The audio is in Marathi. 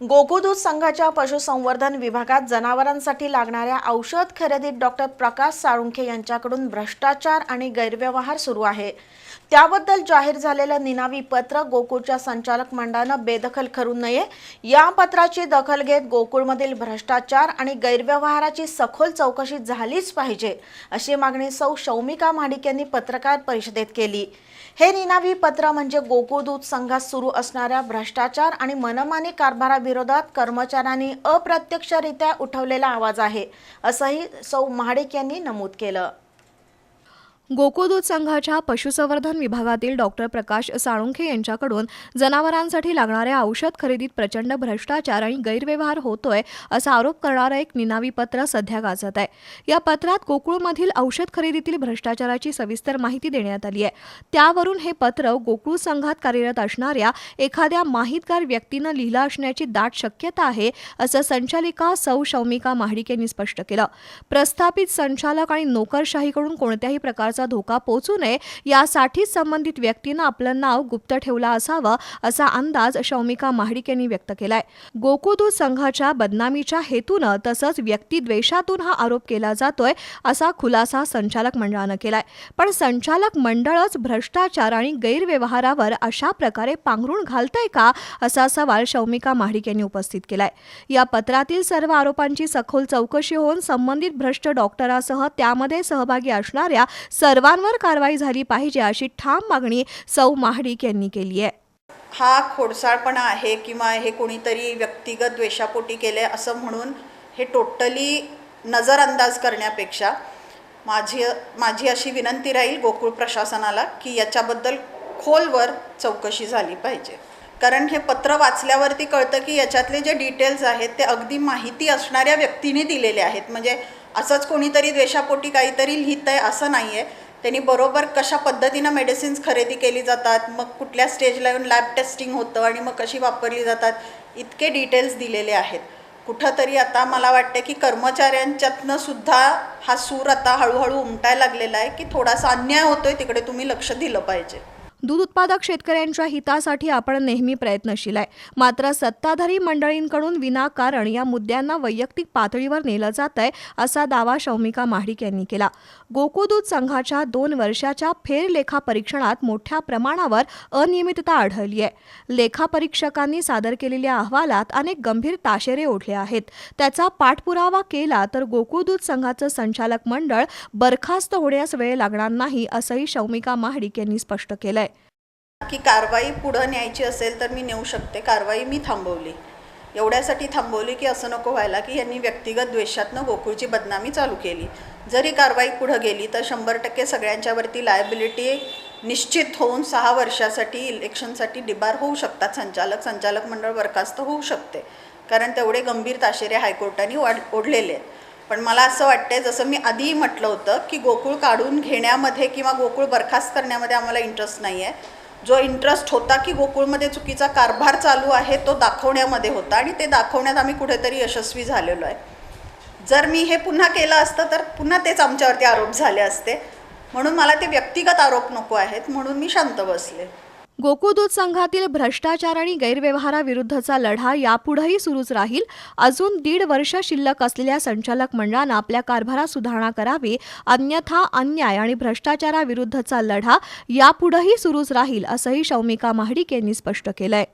गोकुदूध संघाच्या पशुसंवर्धन विभागात जनावरांसाठी लागणाऱ्या औषध खरेदीत डॉक्टर प्रकाश साळुंखे यांच्याकडून भ्रष्टाचार आणि गैरव्यवहार सुरू आहे. त्याबद्दल जाहीर झालेलं निनावी पत्र गोकुळच्या संचालक मंडळानं बेदखल करू नये. या पत्राची दखल घेत गोकुळमधील भ्रष्टाचार आणि गैरव्यवहाराची सखोल चौकशी झालीच पाहिजे अशी मागणी सौ शौमिका महाडिक यांनी पत्रकार परिषदेत केली. हे निनावी पत्र म्हणजे गोकुळदूत संघात सुरू असणाऱ्या भ्रष्टाचार आणि मनमानी कारभारा विरोधात कर्मचाऱ्यांनी अप्रत्यक्षरित्या उठवलेला आवाज आहे असंही सौ महाडिक यांनी नमूद केलं. गोकुदूध संघाच्या पशुसंवर्धन विभागातील डॉक्टर प्रकाश साळुंखे यांच्याकडून जनावरांसाठी लागणाऱ्या औषध खरेदीत प्रचंड भ्रष्टाचार आणि गैरव्यवहार होतोय असा आरोप करणारं एक निनावी पत्र सध्या गाजत आहे. या पत्रात गोकुळमधील औषध खरेदीतील भ्रष्टाचाराची सविस्तर माहिती देण्यात आली आहे. त्यावरून हे पत्र गोकुळ संघात कार्यरत असणाऱ्या एखाद्या माहितगार व्यक्तीनं लिहिलं असण्याची दाट शक्यता आहे असं संचालिका सौ शौमिका महाडिक यांनी स्पष्ट केलं. प्रस्थापित संचालक आणि नोकरशाहीकडून कोणत्याही प्रकारचं धोका पोहोचू नये यासाठीच संबंधित व्यक्तीनं आपलं नाव गुप्त ठेवलं असावं असा अंदाज शौमिका महाडिक यांनी व्यक्त केलाय. गोकुळदूत संघाच्या बदनामीच्या हेतूनं तसंच व्यक्तिद्वेषातून हा आरोप केला जातोय असा खुलासा संचालक मंडळानं केलाय. पण संचालक मंडळच भ्रष्टाचार आणि गैरव्यवहारावर अशा प्रकारे पांघरून घालतंय का असा सवाल शौमिका महाडिक यांनी उपस्थित केलाय. या पत्रातील सर्व आरोपांची सखोल चौकशी होऊन संबंधित भ्रष्ट डॉक्टरासह त्यामध्ये सहभागी असणाऱ्या सर्वांवर कारवाई झाली पाहिजे अशी ठाम मागणी सौ महाडिक यांनी केली आहे. हा खोडसाळपणा आहे किंवा हे कोणीतरी व्यक्तिगत द्वेषापोटी केले असं म्हणून हे टोटली नजरअंदाज करण्यापेक्षा माझी माझी अशी विनंती राहील गोकुळ प्रशासनाला की याच्याबद्दल खोलवर चौकशी झाली पाहिजे. कारण हे पत्र वाचल्यावरती कळतं की याच्यातले जे डिटेल्स आहेत ते अगदी माहिती असणाऱ्या व्यक्तीने दिलेले आहेत. म्हणजे असंच कोणीतरी द्वेषापोटी काहीतरी लिहित आहे असं नाही आहे त्यांनी बरोबर कशा पद्धतीनं मेडिसिन्स खरेदी केली जातात मग कुठल्या स्टेजला येऊन लॅब टेस्टिंग होतं आणि मग कशी वापरली जातात इतके डिटेल्स दिलेले आहेत. कुठंतरी आता मला वाटते की कर्मचाऱ्यांच्यातनं सुद्धा हा सूर आता हळूहळू उमटायला लागलेला आहे की थोडासा अन्याय होतोय तिकडे तुम्ही लक्ष दिलं पाहिजे. दूध उत्पादक शेतकऱ्यांच्या हितासाठी आपण नेहमी प्रयत्नशील आहे. मात्र सत्ताधारी मंडळींकडून विनाकारण या मुद्द्यांना वैयक्तिक पातळीवर नेलं जात आहे असा दावा शौमिका महाडिक यांनी केला. गोकुदूध संघाच्या दोन वर्षाच्या फेरलेखा परीक्षणात मोठ्या प्रमाणावर अनियमितता आढळली आहे. लेखापरीक्षकांनी सादर केलेल्या अहवालात अनेक गंभीर ताशेरे ओढले आहेत. त्याचा पाठपुरावा केला तर गोकुळदूत संघाचं संचालक मंडळ बरखास्त होण्यास वेळ लागणार नाही असंही शौमिका महाडिक यांनी स्पष्ट केलंय. की कारवाई पुढं न्यायची असेल तर मी नेऊ शकते. कारवाई मी थांबवली. एवढ्यासाठी थांबवली की असं नको व्हायला की यांनी व्यक्तिगत द्वेषातनं गोकुळची बदनामी चालू केली. जरी कारवाई पुढं गेली तर शंभर टक्के सगळ्यांच्यावरती लायबिलिटी निश्चित होऊन सहा वर्षासाठी इलेक्शनसाठी डिबार होऊ शकतात. संचालक संचालक मंडळ बरखास्त होऊ शकते. कारण तेवढे गंभीर ताशेरे हायकोर्टाने वाढ ओढलेले आहेत. पण मला असं वाटतंय जसं मी आधीही म्हटलं होतं की गोकुळ काढून घेण्यामध्ये किंवा गोकुळ बरखास्त करण्यामध्ये आम्हाला इंटरेस्ट नाही आहे जो इंटरेस्ट होता की गोकुळमध्ये चुकीचा कारभार चालू आहे तो दाखवण्यामध्ये होता आणि ते दाखवण्यात आम्ही कुठेतरी यशस्वी झालेलो आहे. जर मी हे पुन्हा केलं असतं तर पुन्हा तेच आमच्यावरती आरोप झाले असते. म्हणून मला ते व्यक्तिगत आरोप नको आहेत म्हणून मी शांत बसले. गोकुदूत संघातील भ्रष्टाचार आणि गैरव्यवहाराविरुद्धचा लढा यापुढेही सुरूच राहील. अजून दीड वर्ष शिल्लक असलेल्या संचालक मंडळानं आपल्या कारभारात सुधारणा करावी अन्यथा अन्याय आणि भ्रष्टाचाराविरुद्धचा लढा यापुढेही सुरूच राहील असंही शौमिका महाडिक यांनी स्पष्ट केलंय.